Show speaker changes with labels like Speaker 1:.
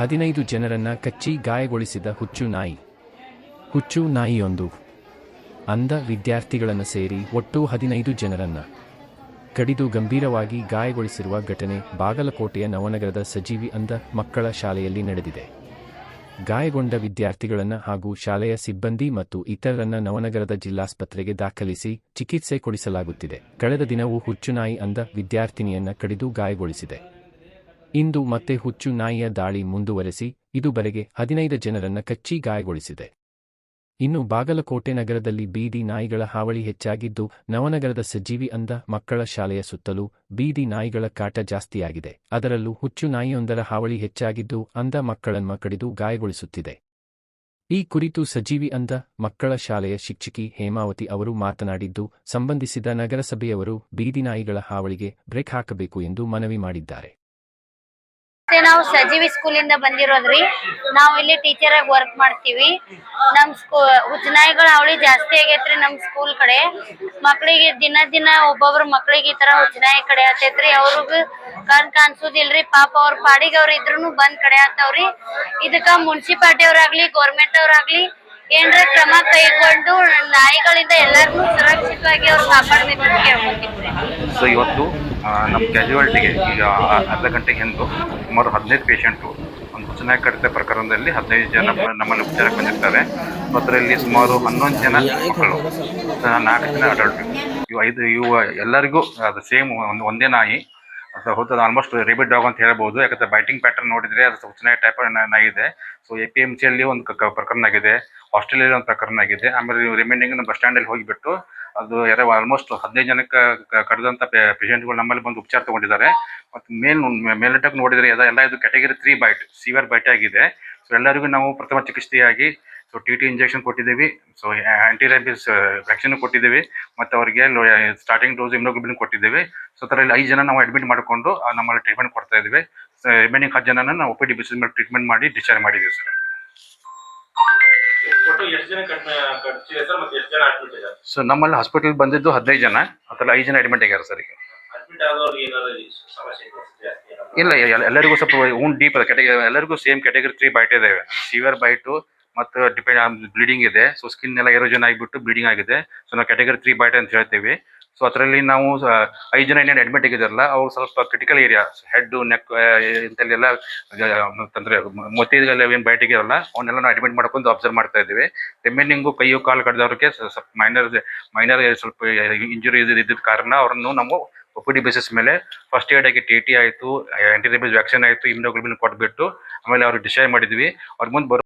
Speaker 1: ಹದಿನೈದು ಜನರನ್ನ ಕಚ್ಚಿ ಗಾಯಗೊಳಿಸಿದ ಹುಚ್ಚು ನಾಯಿ. ಹುಚ್ಚು ನಾಯಿಯೊಂದು. ಅಂಧ ವಿದ್ಯಾರ್ಥಿಗಳನ್ನು ಸೇರಿ ಒಟ್ಟು ಹದಿನೈದು ಜನರನ್ನ. ಕಡಿದು ಗಂಭೀರವಾಗಿ ಗಾಯಗೊಳಿಸಿರುವ ಘಟನೆ ಬಾಗಲಕೋಟೆಯ ನವನಗರದ ಸಜೀವಿ ಅಂಧ ಮಕ್ಕಳ ಶಾಲೆಯಲ್ಲಿ ನಡೆದಿದೆ. ಗಾಯಗೊಂಡ ವಿದ್ಯಾರ್ಥಿಗಳನ್ನು ಹಾಗೂ ಶಾಲೆಯ ಸಿಬ್ಬಂದಿ ಮತ್ತು ಇತರರನ್ನ ನವನಗರದ ಜಿಲ್ಲಾಸ್ಪತ್ರೆಗೆ ದಾಖಲಿಸಿ ಚಿಕಿತ್ಸೆ ಕೊಡಿಸಲಾಗುತ್ತಿದೆ. ಕಳೆದ ದಿನವೂ ಹುಚ್ಚುನಾಯಿ ಅಂದ ವಿದ್ಯಾರ್ಥಿನಿಯನ್ನ ಕಡಿದು ಗಾಯಗೊಳಿಸಿದೆ. ಇಂದು ಮತ್ತೆ ಹುಚ್ಚು ನಾಯಿಯ ದಾಳಿ ಮುಂದುವರೆಸಿ ಇದುವರೆಗೆ ಹದಿನೈದು ಜನರನ್ನ ಕಚ್ಚಿ ಗಾಯಗೊಳಿಸಿದೆ. ಇನ್ನು ಬಾಗಲಕೋಟೆ ನಗರದಲ್ಲಿ ಬೀದಿ ನಾಯಿಗಳ ಹಾವಳಿ ಹೆಚ್ಚಾಗಿದ್ದು, ನವನಗರದ ಸಜೀವಿ ಅಂದ ಮಕ್ಕಳ ಶಾಲೆಯ ಸುತ್ತಲೂ ಬೀದಿ ನಾಯಿಗಳ ಕಾಟ ಜಾಸ್ತಿಯಾಗಿದೆ. ಅದರಲ್ಲೂ ಹುಚ್ಚು ನಾಯಿಯೊಂದರ ಹಾವಳಿ ಹೆಚ್ಚಾಗಿದ್ದು ಅಂಧ ಮಕ್ಕಳನ್ನ ಕಡಿದು ಗಾಯಗೊಳಿಸುತ್ತಿದೆ. ಈ ಕುರಿತು ಸಜೀವಿ ಅಂದ ಮಕ್ಕಳ ಶಾಲೆಯ ಶಿಕ್ಷಕಿ ಹೇಮಾವತಿ ಅವರು ಮಾತನಾಡಿದ್ದು, ಸಂಬಂಧಿಸಿದ ನಗರಸಭೆಯವರು ಬೀದಿನಾಯಿಗಳ ಹಾವಳಿಗೆ ಬ್ರೇಕ್ ಹಾಕಬೇಕು ಎಂದು ಮನವಿ ಮಾಡಿದ್ದಾರೆ.
Speaker 2: ಮತ್ತೆ ನಾವು ಸಜೀವಿ ಸ್ಕೂಲಿಂದ ಬಂದಿರೋದ್ರಿ. ನಾವು ಇಲ್ಲಿ ಟೀಚರ್ ಆಗಿ ವರ್ಕ್ ಮಾಡ್ತೀವಿ. ನಮ್ ಸ್ಕೂ ಹುಚ್ಚನಾಯಿಗಳ ಅವಳಿ ಜಾಸ್ತಿ ಆಗೈತ್ರಿ ನಮ್ ಸ್ಕೂಲ್ ಕಡೆ. ಮಕ್ಕಳಿಗೆ ದಿನ ದಿನ ಒಬ್ಬೊಬ್ರು ಮಕ್ಕಳಿಗೆ ಈ ತರ ಹುಚ್ಚನಾಯಿ ಕಡೆ ಆತೈತ್ರಿ. ಅವ್ರಿಗೂ ಕಣ್ ಕಾಣಿಸೋದಿಲ್ರಿ. ಪಾಪ ಅವ್ರ ಪಾಡಿಗೆ ಅವ್ರ ಇದ್ರೂನು ಬಂದ್ ಕಡೆ ಆತಾವ್ರಿ ಇದಕ್ಕ ಮುನ್ಸಿಪಾಲ್ಟಿ ಅವ್ರಾಗ್ಲಿ ಗೌರ್ಮೆಂಟ್ ಅವ್ರಾಗ್ಲಿ ಏನ್ರ ಕ್ರಮ ಕೈಗೊಂಡು ನಾಯಿಗಳಿಂದ ಎಲ್ಲಾರ್ನು ಸುರಕ್ಷಿತವಾಗಿ ಅವ್ರು ಕಾಪಾಡಬೇಕು ಅಂತ
Speaker 3: ಇವತ್ತು ನಮ್ಮ ಕ್ಯಾಜುವಾಲಿಟಿಗೆ ಈಗ ಅರ್ಧ ಗಂಟೆಗೆ ಹಿಂದೆ ಸುಮಾರು ಹದಿನೈದು ಪೇಷಂಟು ಒಂದು ಸೂಚನಾ ಕಡಿತ ಪ್ರಕರಣದಲ್ಲಿ ಹದಿನೈದು ಜನ ನಮ್ಮ- ನಮ್ಮಲ್ಲಿ ಉಪಚಾರಕ್ಕೆ ಬಂದಿರ್ತಾರೆ. ಅದರಲ್ಲಿ ಸುಮಾರು ಹನ್ನೊಂದು ಜನ ಮಕ್ಕಳು, ನಾಲ್ಕು ಜನ ಅಡಲ್ಟ್ ಇವು ಐದು, ಇವು ಎಲ್ಲರಿಗೂ, ಅದು ಸೇಮ್ ಒಂದು, ಒಂದೇ ನಾಯಿ. ಅದು ಹೌದು ಆಲ್ಮೋಸ್ಟ್ ರೇಬಿಡ್ ಡಾಗ್ ಅಂತ ಹೇಳ್ಬೋದು. ಯಾಕಂದ್ರೆ ಬೈಟಿಂಗ್ ಪ್ಯಾಟರ್ನ್ ನೋಡಿದ್ರೆ ಅದು ಸೂಚನೆ ಟೈಪ್ ಆಗಿದೆ ಸೊ ಎ ಪಿ ಎಂ ಸಿಯಲ್ಲಿ ಒಂದು ಪ್ರಕರಣ ಆಗಿದೆ. ಆಸ್ಟ್ರೇಲಿಯಲ್ಲಿ ಒಂದು ಪ್ರಕರಣ ಆಗಿದೆ. ಆಮೇಲೆ ರಿಮೈನಿಂಗ್ ಬಸ್ ಸ್ಟ್ಯಾಂಡಲ್ಲಿ ಹೋಗಿಬಿಟ್ಟು ಅದು ಯಾರೋ ಆಲ್ಮೋಸ್ಟ್ ಹದಿನೈದು ಜನಕ್ಕೆ ಕ- ಪೇಷೆಂಟ್ಗಳು ನಮ್ಮಲ್ಲಿ ಬಂದು ಉಪಚಾರ ತಗೊಂಡಿದ್ದಾರೆ. ಮತ್ತು ಮೇಲ್ ಮೇಲ್ನೋಟಕ್ಕೆ ನೋಡಿದರೆ ಎಲ್ಲ ಇದು category three bite severe bite ಆಗಿದೆ. ಸೊ ಎಲ್ಲರಿಗೂ ನಾವು ಪ್ರಥಮ ಚಿಕಿತ್ಸೆಯಾಗಿ ಸೊ ಟಿ ಟಿ ಇಂಜೆಕ್ಷನ್ ಕೊಟ್ಟಿದ್ದೀವಿ. ಸೊ ಆ್ಯಂಟಿ ರೈಬಿಸ್ ವ್ಯಾಕ್ಸಿನ್ ಕೊಟ್ಟಿದ್ದೀವಿ. ಮತ್ತು ಅವರಿಗೆ ಸ್ಟಾರ್ಟಿಂಗ್ ಡೋಸ್ ಇಮ್ನೋಗ್ಲೋಬಿನ್ ಕೊಟ್ಟಿದ್ದೀವಿ. ಸೊ ಅದರಲ್ಲಿ ಐದು ಜನ ನಾವು ಅಡ್ಮಿಟ್ ಮಾಡಿಕೊಂಡು ಆ, ನಮ್ಮಲ್ಲಿ ಟ್ರೀಟ್ಮೆಂಟ್ ಕೊಡ್ತಾ ಇದ್ದೀವಿ. ರಿಮೈನಿಂಗ್ ಹತ್ತು ಜನನ ನಾವು ಒ ಪಿ ಡಿ ಬಿಸಿ ಮೇಲೆ ಟ್ರೀಟ್ಮೆಂಟ್ ಮಾಡಿ ಡಿಸ್ಚಾರ್ಜ್ ಮಾಡಿದ್ದೀವಿ ಸರ್. ಸೊ ನಮ್ಮಲ್ಲಿ ಹಾಸ್ಪಿಟಲ್ ಬಂದಿದ್ದು ಹದಿನೈದು ಜನ. ಅದರಲ್ಲಿ ಐದು ಜನ ಅಡ್ಮಿಟ್ ಆಗ್ಯಾರ ಸರ್ ಈಗ. ಇಲ್ಲ ಎಲ್ಲರಿಗೂ ಸ್ವಲ್ಪ ಊನ್ ಡೀಪ್ ಅದ. ಕೆಟಗರಿ ಎಲ್ಲರಿಗೂ ಸೇಮ್ ಕೆಟಗರಿ ತ್ರೀ ಬೈಟ್ ಇದೆ ಸಿವಿಯರ್ ಬೈಟು ಮತ್ತು ಡಿಪೆಂಡ್ ಬ್ಲೀಡಿಂಗ್ ಇದೆ. ಸೊ ಸ್ಕಿನ್ ಎಲ್ಲ ಎರೋಜನ್ ಆಗಿಬಿಟ್ಟು ಬ್ಲೀಡಿಂಗ್ ಆಗಿದೆ. ಸೊ ನಾವು ಕ್ಯಾಟಗರಿ ತ್ರೀ ಬೈಟ್ ಅಂತ ಹೇಳ್ತೀವಿ. ಸೊ ಅದರಲ್ಲಿ ನಾವು ಐದು ಜನ ಏನೇನು ಅಡ್ಮಿಟ್ ಆಗಿದಾರಲ್ಲ ಅವ್ರು ಸ್ವಲ್ಪ ಕ್ರಿಟಿಕಲ್ ಏರಿಯಾ ಹೆಡ್ ನೆಕ್ ಇಂಥಲ್ಲೆಲ್ಲ ಅಂತಂದ್ರೆ ಮೊತ್ತಿಗೆಲ್ಲ ಏನು ಬೈಟ್ ಆಗಿರಲ್ಲ ಅವನ್ನೆಲ್ಲ ನಾವು ಅಡ್ಮಿಟ್ ಮಾಡ್ಕೊಂಡು ಅಬ್ಸರ್ವ್ ಮಾಡ್ತಾ ಇದ್ದೀವಿ. ರಿಮೈನಿಂಗು ಕೈಯು, ಕಾಲು ಕಡ್ದವ್ರಿಗೆ ಸ್ವಲ್ಪ ಮೈನರ್ ಮೈನರ್ ಸ್ವಲ್ಪ ಇಂಜುರಿ ಇದ್ದಿದ್ದ ಕಾರಣ ಅವ್ರನ್ನು ನಾವು ಒ ಡಿ ಬೇಸಿಸ್ ಮೇಲೆ ಫಸ್ಟ್ ಏಡ್ ಆಗಿ ಟಿ ಟಿ ಆಯಿತು ಆ್ಯಂಟಿ ವ್ಯಾಕ್ಸಿನ್ ಆಯಿತು ಇಮ್ಯುನೋಗ್ಲೋಬಿನ್ ಕೊಟ್ಬಿಟ್ಟು ಆಮೇಲೆ ಅವ್ರಿಗೆ ಡಿಸೈಡ್ ಮಾಡಿದ್ವಿ. ಅವ್ರ ಮುಂದೆ ಬರೋ